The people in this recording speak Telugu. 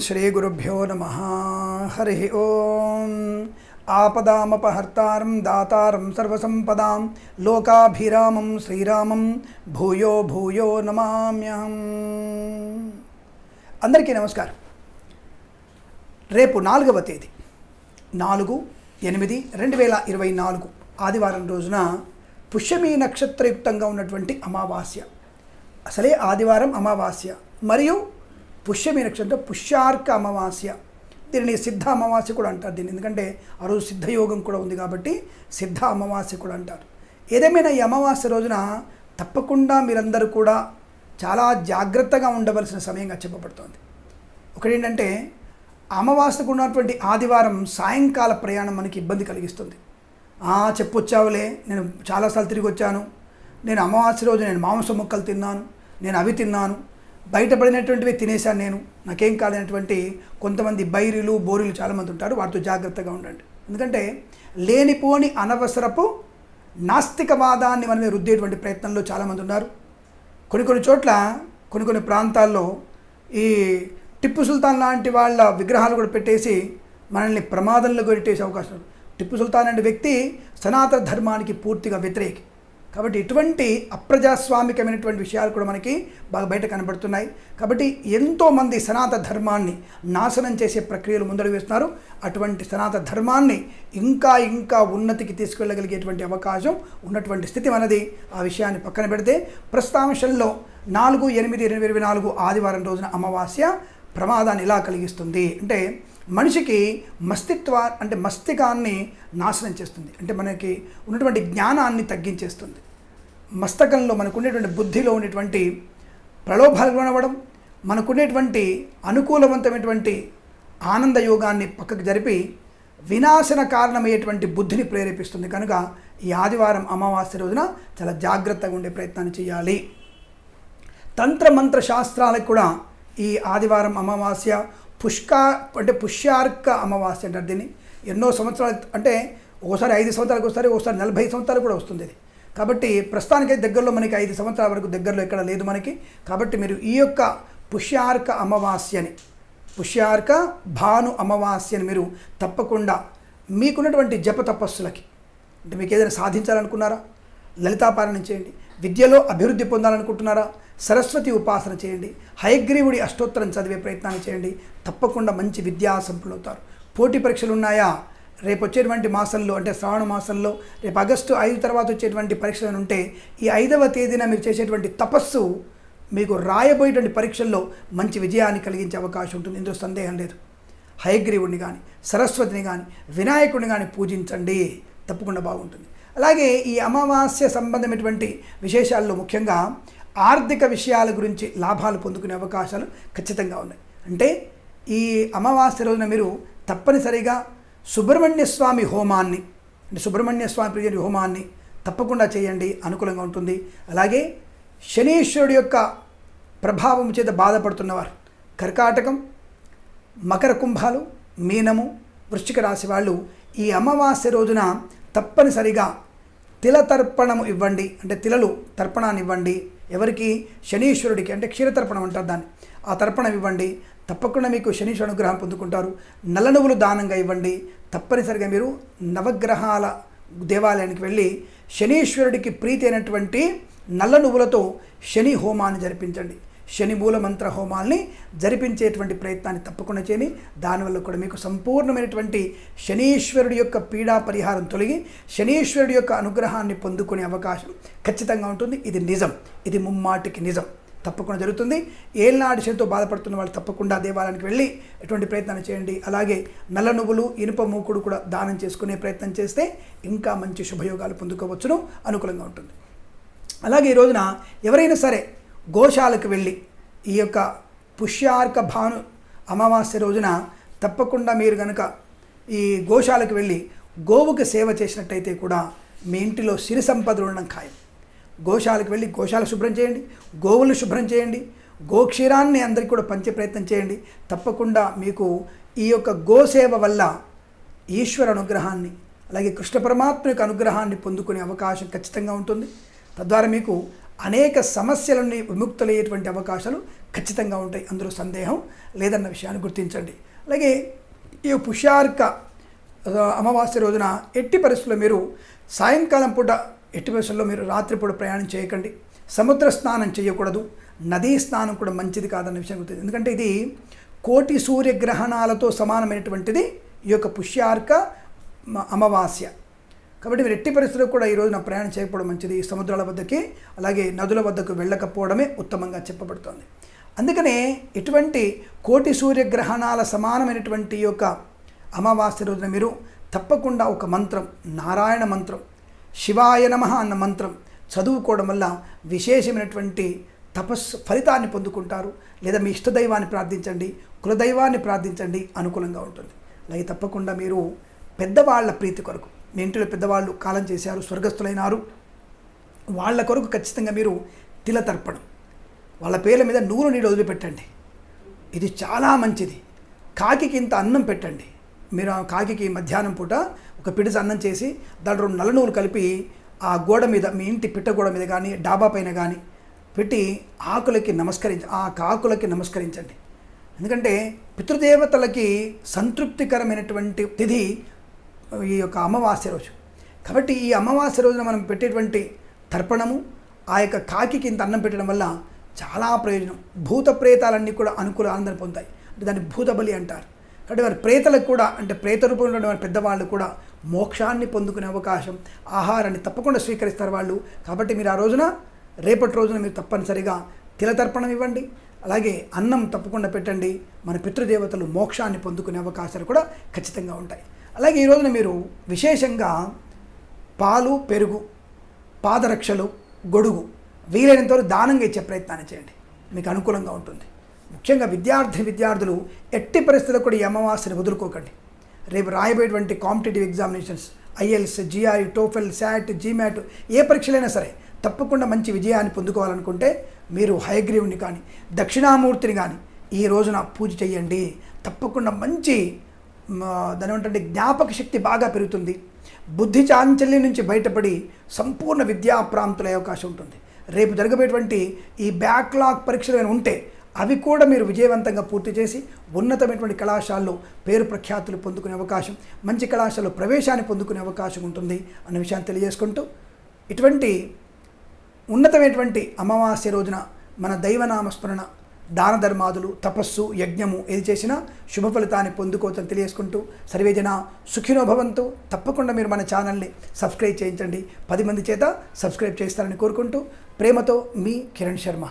శ్రీ గురుభ్యో నమ హరి ఓం ఆపదామపహర్తారం దాతారం సర్వసంపదాం లోకాభిరామం శ్రీరామం భూయో భూయో నమామ్యహం అందరికీ నమస్కారం. రేపు నాలుగవ తేదీ నాలుగు ఎనిమిది రెండు వేల ఇరవై నాలుగు ఆదివారం రోజున పుష్యమీ నక్షత్రయుక్తంగా ఉన్నటువంటి అమావాస్య. అసలే ఆదివారం అమావాస్య. మరియు పుష్యమీ నక్షత్రం పుష్యార్క అమావాస్య. దీనిని సిద్ధ అమావాస్య కూడా అంటారు దీన్ని. ఎందుకంటే ఆ రోజు సిద్ధయోగం కూడా ఉంది కాబట్టి సిద్ధ అమావాస్య కూడా అంటారు. ఏదేమైనా ఈ అమావాస్య రోజున తప్పకుండా మీరందరూ కూడా చాలా జాగ్రత్తగా ఉండవలసిన సమయంగా చెప్పబడుతోంది. ఒకటి ఏంటంటే అమావాస్యకు ఉన్నటువంటి ఆదివారం సాయంకాల ప్రయాణం మనకి ఇబ్బంది కలిగిస్తుంది. "ఆ, చెప్పొచ్చావులే నేను చాలాసార్లు తిరిగి వచ్చాను నేను అమావాస్య రోజు నేను మాంసం ముక్కలు తిన్నాను నేను అవి తిన్నాను బయటపడినటువంటివి తినేశాను నేను. నాకేం కాలేనటువంటి కొంతమంది బైరీలు బోరీలు చాలామంది ఉంటారు. వాటితో జాగ్రత్తగా ఉండండి. ఎందుకంటే లేనిపోని అనవసరపు నాస్తికవాదాన్ని మనమే రుద్దేటువంటి ప్రయత్నంలో చాలామంది ఉన్నారు. కొన్ని కొన్ని చోట్ల కొన్ని కొన్ని ప్రాంతాల్లో ఈ టిప్పు సుల్తాన్ లాంటి వాళ్ళ విగ్రహాలు కూడా పెట్టేసి మనల్ని ప్రమాదంలో పెట్టేసే అవకాశం టిప్పు సుల్తాన్ అనే వ్యక్తి సనాతన ధర్మానికి పూర్తిగా వ్యతిరేకి. కాబట్టి ఇటువంటి అప్రజాస్వామికమైనటువంటి విషయాలు కూడా మనకి బాగా బయట కనబడుతున్నాయి. కాబట్టి ఎంతోమంది సనాతన ధర్మాన్ని నాశనం చేసే ప్రక్రియలు ముందడు వేస్తున్నారు. అటువంటి సనాతన ధర్మాన్ని ఇంకా ఇంకా ఉన్నతికి తీసుకెళ్ళగలిగేటువంటి అవకాశం ఉన్నటువంటి స్థితి మనది. ఆ విషయాన్ని పక్కన పెడితే ప్రస్తాంశంలో నాలుగు ఎనిమిది ఇరవై ఇరవై నాలుగు ఆదివారం రోజున అమావాస్య ప్రమాదాన్ని ఇలా కలిగిస్తుంది? అంటే మనిషికి మస్తిత్వ అంటే మస్తికాన్ని నాశనం చేస్తుంది. అంటే మనకి ఉన్నటువంటి జ్ఞానాన్ని తగ్గించేస్తుంది. మస్తకంలో మనకు బుద్ధిలో ఉండేటువంటి ప్రలోభాలు లోనవ్వడం మనకున్నటువంటి అనుకూలవంతమైనటువంటి ఆనంద యోగాన్ని పక్కకు జరిపి వినాశన కారణమయ్యేటువంటి బుద్ధిని ప్రేరేపిస్తుంది. కనుక ఈ ఆదివారం అమావాస్య రోజున చాలా జాగ్రత్తగా ఉండే ప్రయత్నాన్ని చేయాలి. తంత్ర మంత్ర శాస్త్రాలకు కూడా ఈ ఆదివారం అమావాస్య పుష్కా అంటే పుష్యార్క అమావాస్య అంటారు దీన్ని. ఎన్నో సంవత్సరాలు అంటే ఒకసారి ఐదు సంవత్సరాలకు ఒకసారి ఒకసారి నలభై సంవత్సరాలు కూడా వస్తుంది ఇది. కాబట్టి ప్రస్తుతానికైతే దగ్గరలో మనకి ఐదు సంవత్సరాల వరకు దగ్గరలో ఎక్కడ లేదు మనకి. కాబట్టి మీరు ఈ యొక్క పుష్యార్క అమావాస్యని పుష్యార్క భాను అమావాస్యని మీరు తప్పకుండా మీకున్నటువంటి జప తపస్సులకి అంటే మీకు ఏదైనా సాధించాలనుకున్నారా? లలితాపారాయణం చేయండి. విద్యలో అభివృద్ధి పొందాలనుకుంటున్నారా? సరస్వతి ఉపాసన చేయండి. హయగ్రీవుడి అష్టోత్తరం చదివే ప్రయత్నాన్ని చేయండి. తప్పకుండా మంచి విద్యా సంపన్నులవుతారు పోటీ పరీక్షలు ఉన్నాయా? రేపు వచ్చేటువంటి మాసంలో అంటే శ్రావణ మాసంలో రేపు ఆగస్టు ఐదు తర్వాత వచ్చేటువంటి పరీక్షలు ఉంటే ఈ ఐదవ తేదీన మీరు చేసేటువంటి తపస్సు మీకు రాయబోయేటువంటి పరీక్షల్లో మంచి విజయాన్ని కలిగించే అవకాశం ఉంటుంది. ఇందులో సందేహం లేదు. హయగ్రీవుడిని కానీ సరస్వతిని కానీ వినాయకుడిని కానీ పూజించండి. తప్పకుండా బాగుంటుంది. అలాగే ఈ అమావాస్య సంబంధమైనటువంటి విశేషాల్లో ముఖ్యంగా ఆర్థిక విషయాల గురించి లాభాలు పొందుకునే అవకాశాలు ఖచ్చితంగా ఉన్నాయి. అంటే ఈ అమావాస్య రోజున మీరు తప్పనిసరిగా సుబ్రహ్మణ్య స్వామి హోమాన్ని అంటే సుబ్రహ్మణ్య స్వామి ప్రియ హోమాన్ని తప్పకుండా చేయండి అనుకూలంగా ఉంటుంది. అలాగే శనీశ్వరుడి యొక్క ప్రభావం చేత బాధపడుతున్నవారు కర్కాటకం మకర కుంభాలు మీనము వృశ్చిక రాశి వాళ్ళు ఈ అమావాస్య రోజున తప్పనిసరిగా తిల తర్పణము ఇవ్వండి అంటే తిలలు తర్పణాన్ని ఇవ్వండి. ఎవరికి? శనీశ్వరుడికి అంటే క్షీరతర్పణం అంటారు దాన్ని. ఆ తర్పణం ఇవ్వండి. తప్పకుండా మీకు శనీశ్వర అనుగ్రహం పొందుకుంటారు. నల్ల నువ్వులు దానంగా ఇవ్వండి. తప్పనిసరిగా మీరు నవగ్రహాల దేవాలయానికి వెళ్ళి శనీశ్వరుడికి ప్రీతి అయినటువంటి నల్ల నువ్వులతో శని హోమాన్ని జరిపించండి. శని మూలమంత్ర హోమాల్ని జరిపించేటువంటి ప్రయత్నాన్ని తప్పకుండా చేయని దానివల్ల కూడా మీకు సంపూర్ణమైనటువంటి శనీశ్వరుడి యొక్క పీడా పరిహారం తొలగి శనీశ్వరుడి యొక్క అనుగ్రహాన్ని పొందుకునే అవకాశం ఖచ్చితంగా ఉంటుంది. ఇది నిజం. ఇది ముమ్మాటికి నిజం. తప్పకుండా జరుగుతుంది. ఏళ్ళనాడు చేతితో బాధపడుతున్న వాళ్ళు తప్పకుండా దేవాలయానికి వెళ్ళి ఎటువంటి ప్రయత్నాన్ని చేయండి. అలాగే నల్ల నువ్వులు ఇనుప మూకుడు కూడా దానం చేసుకునే ప్రయత్నం చేస్తే ఇంకా మంచి శుభయోగాలు పొందుకోవచ్చును. అనుకూలంగా ఉంటుంది. అలాగే ఈ రోజున ఎవరైనా సరే గోశాలకు వెళ్ళి ఈ యొక్క పుష్యార్క భాను అమావాస్య రోజున తప్పకుండా మీరు కనుక ఈ గోశాలకు వెళ్ళి గోవుకి సేవ చేసినట్టయితే కూడా మీ ఇంటిలో సిరి సంపదలు ఉండడం ఖాయం. గోశాలకు వెళ్ళి గోశాల శుభ్రం చేయండి గోవులను శుభ్రం చేయండి గోక్షీరాన్ని అందరికీ కూడా పంచే ప్రయత్నం చేయండి. తప్పకుండా మీకు ఈ యొక్క గోసేవ వల్ల ఈశ్వర అనుగ్రహాన్ని అలాగే కృష్ణ పరమాత్మ యొక్క అనుగ్రహాన్ని పొందుకునే అవకాశం ఖచ్చితంగా ఉంటుంది. తద్వారా మీకు అనేక సమస్యలన్నీ విముక్తులయ్యేటువంటి అవకాశాలు ఖచ్చితంగా ఉంటాయి. అందులో సందేహం లేదన్న విషయాన్ని గుర్తించండి. అలాగే ఈ పుష్యార్క అమావాస్య రోజున ఎట్టి పరిస్థితుల్లో మీరు సాయంకాలం పూట ఎట్టి పరిస్థితుల్లో మీరు రాత్రిపూట ప్రయాణం చేయకండి. సముద్ర స్నానం చేయకూడదు. నదీ స్నానం కూడా మంచిది కాదన్న విషయం గుర్తుంది ఎందుకంటే ఇది కోటి సూర్యగ్రహణాలతో సమానమైనటువంటిది ఈ యొక్క పుష్యార్క అమావాస్య. కాబట్టి మీరు ఎట్టి పరిస్థితుల్లో కూడా ఈ రోజున ప్రయాణం చేయకపోవడం మంచిది. సముద్రాల వద్దకి అలాగే నదుల వద్దకు వెళ్ళకపోవడమే ఉత్తమంగా చెప్పబడుతోంది. అందుకనే ఇటువంటి కోటి సూర్యగ్రహణాల సమానమైనటువంటి యొక్క అమావాస్య రోజున మీరు తప్పకుండా ఒక మంత్రం నారాయణ మంత్రం శివాయ నమ అన్న మంత్రం చదువుకోవడం వల్ల విశేషమైనటువంటి తపస్సు ఫలితాన్ని పొందుకుంటారు. లేదా మీ ఇష్టదైవాన్ని ప్రార్థించండి కులదైవాన్ని ప్రార్థించండి అనుకూలంగా ఉంటుంది. అలాగే తప్పకుండా మీరు పెద్దవాళ్ళ ప్రీతి కొరకు మీ ఇంటిలో పెద్దవాళ్ళు కాలం చేశారు స్వర్గస్థులైనారు వాళ్ళ కొరకు ఖచ్చితంగా మీరు తిల తర్పణం. వాళ్ళ పేర్ల మీద నూనె నీడు వదిలిపెట్టండి. ఇది చాలా మంచిది. కాకి ఇంత అన్నం పెట్టండి. మీరు ఆ కాకికి మధ్యాహ్నం పూట ఒక పిడిసి అన్నం చేసి దాంట్లో రెండు నల్ల నూలు కలిపి ఆ గోడ మీద మీ ఇంటి పిట్ట గోడ మీద కానీ డాబా పైన కానీ పెట్టి ఆకులకి నమస్కరించ ఆ కాకులకి నమస్కరించండి. ఎందుకంటే పితృదేవతలకి సంతృప్తికరమైనటువంటి తిథి ఈ యొక్క అమావాస్య రోజు. కాబట్టి ఈ అమావాస్య రోజున మనం పెట్టేటువంటి తర్పణము ఆ యొక్క కాకికి ఇంత అన్నం పెట్టడం వల్ల చాలా ప్రయోజనం. భూత ప్రేతాలన్నీ కూడా అనుకూల ఆనందం పొందాయి అంటే దాన్ని భూతబలి అంటారు. కాబట్టి వారి ప్రేతలకు కూడా అంటే ప్రేత రూపంలో ఉన్న వారి పెద్దవాళ్ళు కూడా మోక్షాన్ని పొందుకునే అవకాశం ఆహారాన్ని తప్పకుండా స్వీకరిస్తారు వాళ్ళు. కాబట్టి మీరు ఆ రోజున రేపటి రోజున మీరు తప్పనిసరిగా తిలతర్పణం ఇవ్వండి. అలాగే అన్నం తప్పకుండా పెట్టండి. మన పితృదేవతలు మోక్షాన్ని పొందుకునే అవకాశాలు కూడా ఖచ్చితంగా ఉంటాయి. అలాగే ఈ రోజున మీరు విశేషంగా పాలు పెరుగు పాదరక్షలు గొడుగు వీలైనంతవరకు దానంగా ఇచ్చే ప్రయత్నాన్ని చేయండి. మీకు అనుకూలంగా ఉంటుంది. ముఖ్యంగా విద్యార్థి విద్యార్థులు ఎట్టి పరిస్థితుల్లో కూడా ఈ అమావాస్యని వదులుకోకండి. రేపు రాయబోయేటువంటి competitive examinations IELTS GRE TOEFL SAT GMAT ఏ పరీక్షలైనా సరే తప్పకుండా మంచి విజయాన్ని పొందుకోవాలనుకుంటే మీరు హయగ్రీవుని కానీ దక్షిణామూర్తిని కానీ ఈ రోజున పూజ చేయండి తప్పకుండా మంచి దాని జ్ఞాపక శక్తి బాగా పెరుగుతుంది. బుద్ధి చాంచల్యం నుంచి బయటపడి సంపూర్ణ విద్యా ప్రాంతులయ్యే అవకాశం ఉంటుంది. రేపు జరగబోయేటువంటి ఈ బ్యాక్లాగ్ పరీక్షలు ఏమైనా ఉంటే అవి కూడా మీరు విజయవంతంగా పూర్తి చేసి ఉన్నతమైనటువంటి కళాశాలలో పేరు ప్రఖ్యాతులు పొందుకునే అవకాశం మంచి కళాశాలలో ప్రవేశాన్ని పొందుకునే అవకాశం ఉంటుంది అన్న విషయాన్ని తెలియజేసుకుంటూ ఇటువంటి ఉన్నతమైనటువంటి అమావాస్య రోజున మన దైవనామస్మరణ దాన ధర్మాదులు తపస్సు యజ్ఞము ఏది చేసినా శుభ ఫలితాన్ని పొందుకోవచ్చని తెలియజేసుకుంటూ సర్వేజన సుఖినో భవంతు తప్పకుండా మీరు మన ఛానల్ని సబ్స్క్రైబ్ చేయించండి. పది మంది చేత సబ్స్క్రైబ్ చేస్తారని కోరుకుంటూ ప్రేమతో మీ కిరణ్ శర్మ.